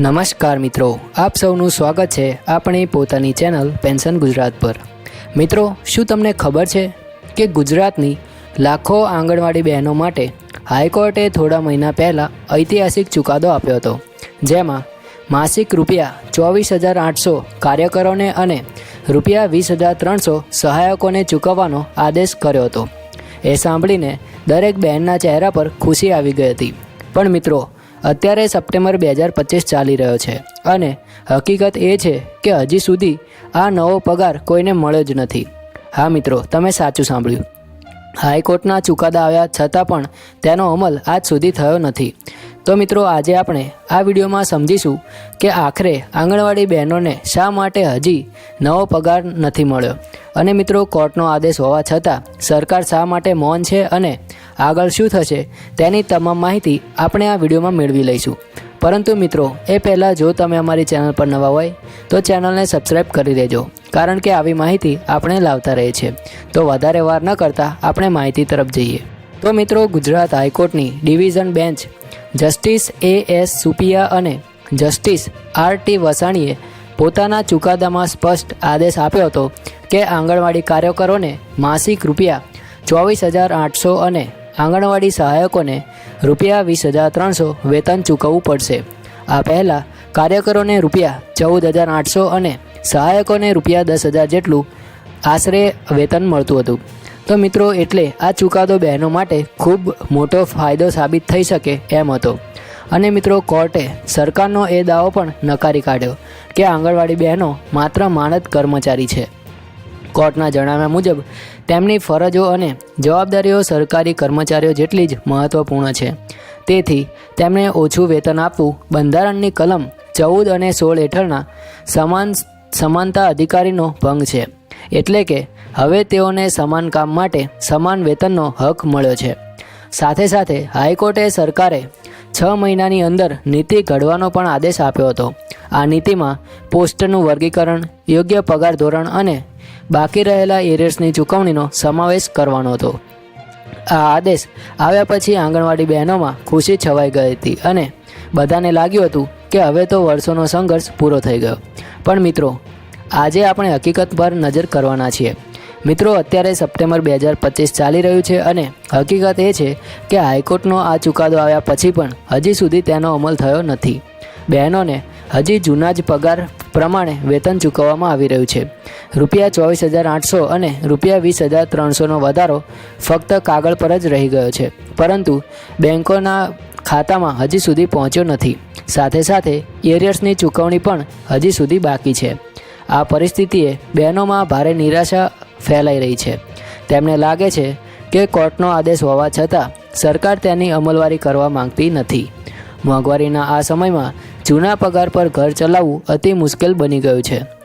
નમસ્કાર મિત્રો, આપ સૌનું સ્વાગત છે આપણી પોતાની ચેનલ પેન્શન ગુજરાત પર. મિત્રો, શું તમને ખબર છે કે ગુજરાતની લાખો આંગણવાડી બહેનો માટે હાઈકોર્ટે થોડા મહિના પહેલાં ઐતિહાસિક ચુકાદો આપ્યો હતો, જેમાં માસિક રૂપિયા ચોવીસ હજાર આઠસો કાર્યકરોને અને રૂપિયા વીસ હજાર ત્રણસો સહાયકોને ચૂકવવાનો આદેશ કર્યો હતો. એ સાંભળીને દરેક બહેનના ચહેરા પર ખુશી આવી ગઈ હતી. પણ મિત્રો અત્યારે સપ્ટેમ્બર બે હજાર પચીસ ચાલી રહ્યો છે. અને હકીકત એ છે કે હજી સુધી આ નવો પગાર કોઈને મળ્યો જ નથી. હા મિત્રો, તમે સાચું સાંભળ્યું. હાઈકોર્ટના ચુકાદા આવ્યા છતાં પણ તેનો અમલ આજ સુધી થયો નથી. તો મિત્રો, આજે આપણે આ વિડીયોમાં સમજીશું કે આખરે આંગણવાડી બહેનોને શા માટે હજી નવો પગાર નથી મળ્યો. અને મિત્રો, કોર્ટનો આદેશ હોવા છતાં સરકાર શા માટે મૌન છે અને આગળ શું થશે તેની તમામ માહિતી આપણે આ વિડીયોમાં મેળવી લઈશું. પરંતુ મિત્રો, એ પહેલાં જો તમે અમારી ચેનલ પર નવા હોય, તો ચેનલને સબસ્ક્રાઈબ કરી દેજો, કારણ કે આવી માહિતી આપણે લાવતા રહીએ છીએ. તો વધારે વાર ન કરતાં આપણે માહિતી તરફ જઈએ. તો મિત્રો, Gujarat હાઈકોર્ટની division bench justice A S Supehia અને જસ્ટિસ આર ટી વસાણીએ પોતાના ચુકાદામાં સ્પષ્ટ આદેશ આપ્યો હતો કે આંગણવાડી કાર્યકરોને માસિક રૂપિયા ચોવીસ હજાર આઠસો અને આંગણવાડી સહાયકોને રૂપિયા વીસ હજાર ત્રણસો વેતન ચૂકવવું પડશે. આ પહેલાં કાર્યકરોને રૂપિયા ચૌદ હજાર આઠસો અને સહાયકોને રૂપિયા દસ હજાર જેટલું આશરે વેતન મળતું હતું. તો મિત્રો, એટલે આ ચુકાદો બહેનો માટે ખૂબ મોટો ફાયદો સાબિત થઈ શકે એમ હતો. અને મિત્રો, કોર્ટે સરકારનો એ દાવો પણ નકારી કાઢ્યો કે આંગણવાડી બહેનો માત્ર માનદ કર્મચારી છે. કોર્ટના જણાવ્યા મુજબ, તેમની ફરજો અને જવાબદારીઓ સરકારી કર્મચારીઓ જેટલી જ મહત્ત્વપૂર્ણ છે. તેથી તેમને ઓછું વેતન આપવું બંધારણની કલમ ચૌદ અને સોળ હેઠળના સમાન સમાનતા અધિકારીનો ભંગ છે. એટલે કે, હવે તેઓને સમાન કામ માટે સમાન વેતનનો હક મળ્યો છે. સાથે સાથે, હાઈકોર્ટે સરકારે છ મહિનાની અંદર નીતિ ઘડવાનો પણ આદેશ આપ્યો હતો. આ નીતિમાં પોસ્ટનું વર્ગીકરણ, યોગ્ય પગાર ધોરણ અને બાકી રહેલા એરિયર્સની ચૂકવણીનો સમાવેશ કરવાનો હતો. આ આદેશ આવ્યા પછી આંગણવાડી બહેનોમાં ખુશી છવાઈ ગઈ હતી અને બધાને લાગ્યું હતું કે હવે તો વર્ષોનો સંઘર્ષ પૂરો થઈ ગયો. પણ મિત્રો, આજે આપણે હકીકત પર નજર કરવાના છીએ. મિત્રો, અત્યારે સપ્ટેમ્બર બે હજાર પચીસ ચાલી રહ્યું છે અને હકીકત એ છે કે હાઈકોર્ટનો આ ચુકાદો આવ્યા પછી પણ હજી સુધી તેનો અમલ થયો નથી. બહેનોને હજી જૂના જ પગાર પ્રમાણે વેતન ચૂકવવામાં આવી રહ્યું છે. રૂપિયા ચોવીસ હજાર આઠસો અને રૂપિયા વીસ હજાર ત્રણસોનો વધારો ફક્ત કાગળ પર જ રહી ગયો છે. પરંતુ બેંકોના ખાતામાં હજી સુધી પહોંચ્યો નથી. સાથે સાથે એરિયર્સની ચૂકવણી પણ હજી સુધી બાકી છે. આ પરિસ્થિતિએ બહેનોમાં ભારે નિરાશા ફેલાઈ રહી છે. તેમને લાગે છે કે કોર્ટનો આદેશ હોવા છતાં સરકાર તેની અમલવારી કરવા માંગતી નથી. મોંઘવારીના આ સમયમાં જૂના પગાર પર ઘર ચલાવવું અતિ મુશ્કેલ બની ગયું છે.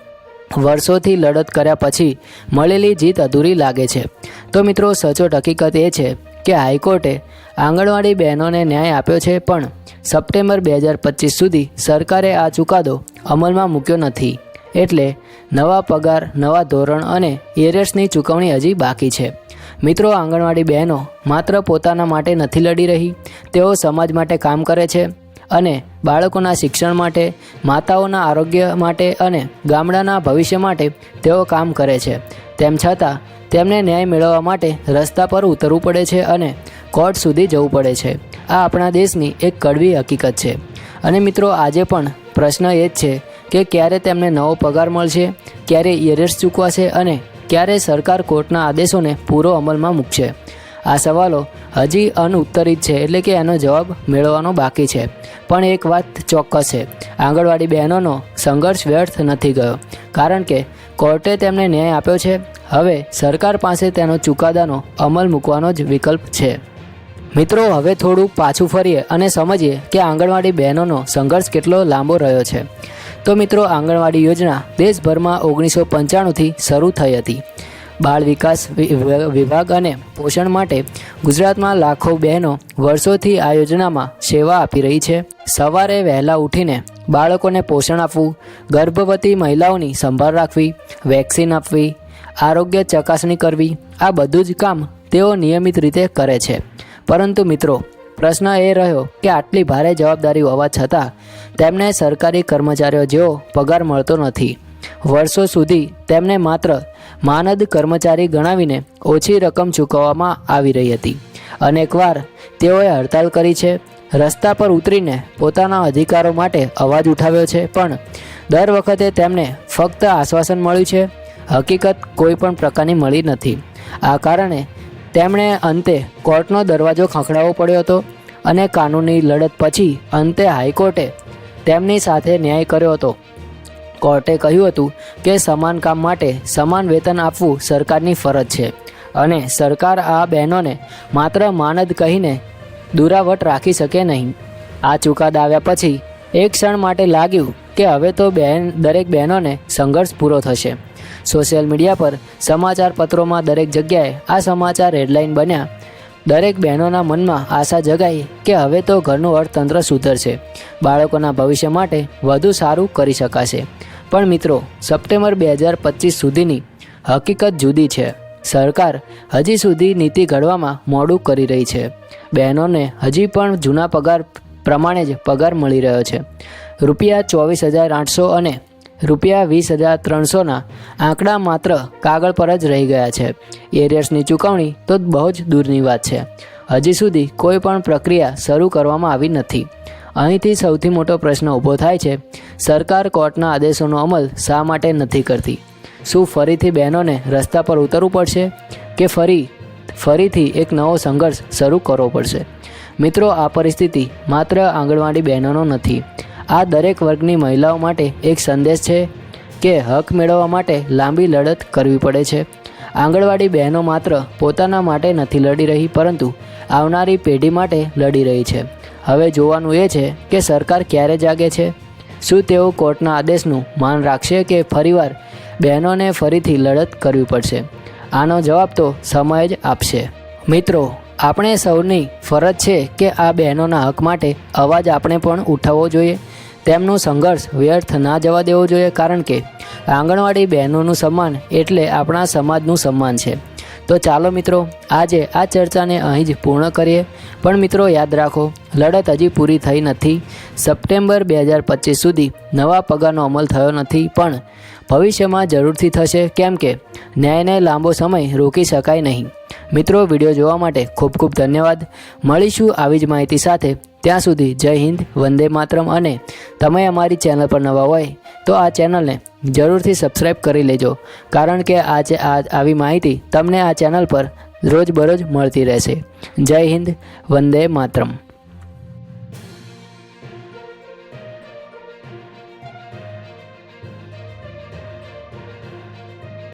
વર્ષોથી લડત કર્યા પછી મળેલી જીત અધૂરી લાગે છે. તો મિત્રો, સચોટ હકીકત એ છે કે હાઈકોર્ટે આંગણવાડી બહેનોને ન્યાય આપ્યો છે, પણ સપ્ટેમ્બર બે હજાર પચીસ સુધી સરકારે આ ચુકાદો અમલમાં મૂક્યો નથી. એટલે નવા પગાર, નવા ધોરણ અને એરેસની ચૂકવણી હજી બાકી છે. મિત્રો, આંગણવાડી બહેનો માત્ર પોતાના માટે નથી લડી રહી, તેઓ સમાજ માટે કામ કરે છે અને બાળકોના શિક્ષણ માટે, માતાઓના આરોગ્ય માટે અને ગામડાના ભવિષ્ય માટે તેઓ કામ કરે છે. તેમ છતાં, તેમને ન્યાય મેળવવા માટે રસ્તા પર ઉતરવું પડે છે અને કોર્ટ સુધી જવું પડે છે. આ આપણા દેશની એક કડવી હકીકત છે. અને મિત્રો, આજે પણ પ્રશ્ન એ જ છે કે ક્યારે તેમને નવો પગાર મળશે, ક્યારે ઇયર્સ ચૂકવાશે અને ક્યારે સરકાર કોર્ટના આદેશોને પૂરો અમલમાં મૂકશે. આ સવાલો હજી અનઉત્તરિત છે એટલે કે એનો જવાબ મેળવવાનો બાકી છે. પણ એક વાત ચોક્કસ છે. આંગણવાડી બહેનોનો સંઘર્ષ વ્યર્થ નથી ગયો. કારણ કે કોર્ટે તેમને ન્યાય આપ્યો છે. હવે સરકાર પાસે તેનો ચુકાદાનો અમલ મૂકવાનો જ વિકલ્પ છે. મિત્રો, હવે થોડું પાછું ફરીએ અને સમજીએ કે આંગણવાડી બહેનોનો સંઘર્ષ કેટલો લાંબો રહ્યો છે. તો મિત્રો, આંગણવાડી યોજના દેશભરમાં ઓગણીસો પંચાણુંથી શરૂ થઈ હતી. બાળ વિકાસ વિભાગ અને પોષણ માટે ગુજરાતમાં લાખો બહેનો વર્ષોથી આ યોજનામાં સેવા આપી રહી છે. સવારે વહેલા ઉઠીને બાળકોને પોષણ આપવું, ગર્ભવતી મહિલાઓની સંભાળ રાખવી, વેક્સિન આપવી, આરોગ્ય ચકાસણી કરવી, આ બધું જ કામ તેઓ નિયમિત રીતે કરે છે. પરંતુ મિત્રો, પ્રશ્ન એ રહ્યો કે આટલી ભારે જવાબદારી હોવા છતાં તેમને સરકારી કર્મચારીઓ જેવો પગાર મળતો નથી. વર્ષો સુધી તેમને માત્ર માનદ કર્મચારી ગણાવીને ઓછી રકમ ચૂકવવામાં આવી રહી હતી. અનેકવાર તેઓએ હડતાલ કરી છે, રસ્તા પર ઉતરીને પોતાના અધિકારો માટે અવાજ ઉઠાવ્યો છે, પણ દર વખતે તેમને ફક્ત આશ્વાસન મળ્યું છે, હકીકત કોઈ પણ પ્રકારની મળી નથી. આ કારણે તેમણે અંતે કોર્ટનો દરવાજો ખખડાવવો પડ્યો હતો અને કાનૂની લડત પછી અંતે હાઈકોર્ટે તેમની સાથે ન્યાય કર્યો હતો. કોર્ટે કહ્યું હતું કે સમાન કામ માટે સમાન વેતન આપવું સરકારની ફરજ છે. અને સરકાર આ બહેનોને માત્ર માનદ કહીને દુરાવટ રાખી શકે નહીં. આ ચુકાદા આવ્યા પછી એક ક્ષણ માટે લાગ્યું કે હવે તો બહેન, દરેક બહેનોને સંઘર્ષ પૂરો થશે. સોશિયલ મીડિયા પર સમાચાર પત્રોમાં દરેક જગ્યાએ આ સમાચાર હેડલાઇન બન્યા. દરેક બહેનોના મનમાં આશા જગાઈ કે હવે તો ઘરનું અર્થતંત્ર સુધરશે. બાળકોના ભવિષ્ય માટે વધુ સારું કરી શકાશે. પણ મિત્રો, સપ્ટેમ્બર બે હજાર પચીસ સુધીની હકીકત જુદી છે. સરકાર હજી સુધી નીતિ ઘડવામાં મોડું કરી રહી છે. બહેનોને હજી પણ જૂના પગાર પ્રમાણે જ પગાર મળી રહ્યો છે. રૂપિયા ચોવીસ હજાર આઠસો અને રૂપિયા વીસ હજાર ત્રણસોના આંકડા માત્ર કાગળ પર જ રહી ગયા છે. એરિયર્સની ચૂકવણી તો બહુ જ દૂરની વાત છે. હજી સુધી કોઈ પણ પ્રક્રિયા શરૂ કરવામાં આવી નથી. અહીંથી સૌથી મોટો પ્રશ્ન ઊભો થાય છે, સરકાર કોર્ટના આદેશોનો અમલ શા માટે નથી કરતી? શું ફરીથી બહેનોને રસ્તા પર ઉતરવું પડશે કે ફરી, ફરીથી એક નવો સંઘર્ષ શરૂ કરવો પડશે? મિત્રો, આ પરિસ્થિતિ માત્ર આંગણવાડી બહેનોનો નથી. આ દરેક વર્ગની મહિલાઓ માટે એક સંદેશ છે કે હક મેળવવા માટે લાંબી લડત કરવી પડે છે. આંગણવાડી બહેનો માત્ર પોતાના માટે નથી લડી રહી, પરંતુ આવનારી પેઢી માટે લડી રહી છે. હવે જોવાનું એ છે કે સરકાર ક્યારે જાગે છે? શું તેઓ કોર્ટના આદેશનું માન રાખશે કે ફરીવાર બહેનોને ફરીથી લડત કરવી પડશે? આનો જવાબ તો સમય જ આપશે. મિત્રો, આપણે સૌની ફરજ છે કે આ બહેનોના હક માટે અવાજ આપણે પણ ઉઠાવવો જોઈએ. તેમનું સંઘર્ષ વ્યર્થ ના જવા દેવો જોઈએ કારણ કે આંગણવાડી બહેનોનું સન્માન એટલે આપણા સમાજનું સન્માન છે. તો ચાલો મિત્રો, આજે આ ચર્ચાને અહીં જ પૂર્ણ કરીએ. પણ મિત્રો, યાદ રાખો, લડત હજી પૂરી થઈ નથી. સપ્ટેમ્બર બે હજાર પચીસ સુધી નવા પગારનો અમલ થયો નથી, પણ ભવિષ્યમાં જરૂરથી થશે, કેમ કે ન્યાયને લાંબો સમય રોકી શકાય નહીં. મિત્રો, વીડિયો જોવા માટે ખૂબ ખૂબ ધન્યવાદ. મળીશું આવી જ માહિતી સાથે. ત્યાં સુધી જય હિન્દ, વંદે માતરમ અને તમે અમારી ચેનલ પર નવા હોય તો આ ચેનલને જરૂરથી સબસ્ક્રાઈબ કરી લેજો, કારણ કે આ આવી માહિતી તમને આ ચેનલ પર રોજબરોજ મળતી રહેશે. જય હિન્દ, વંદે માતરમ.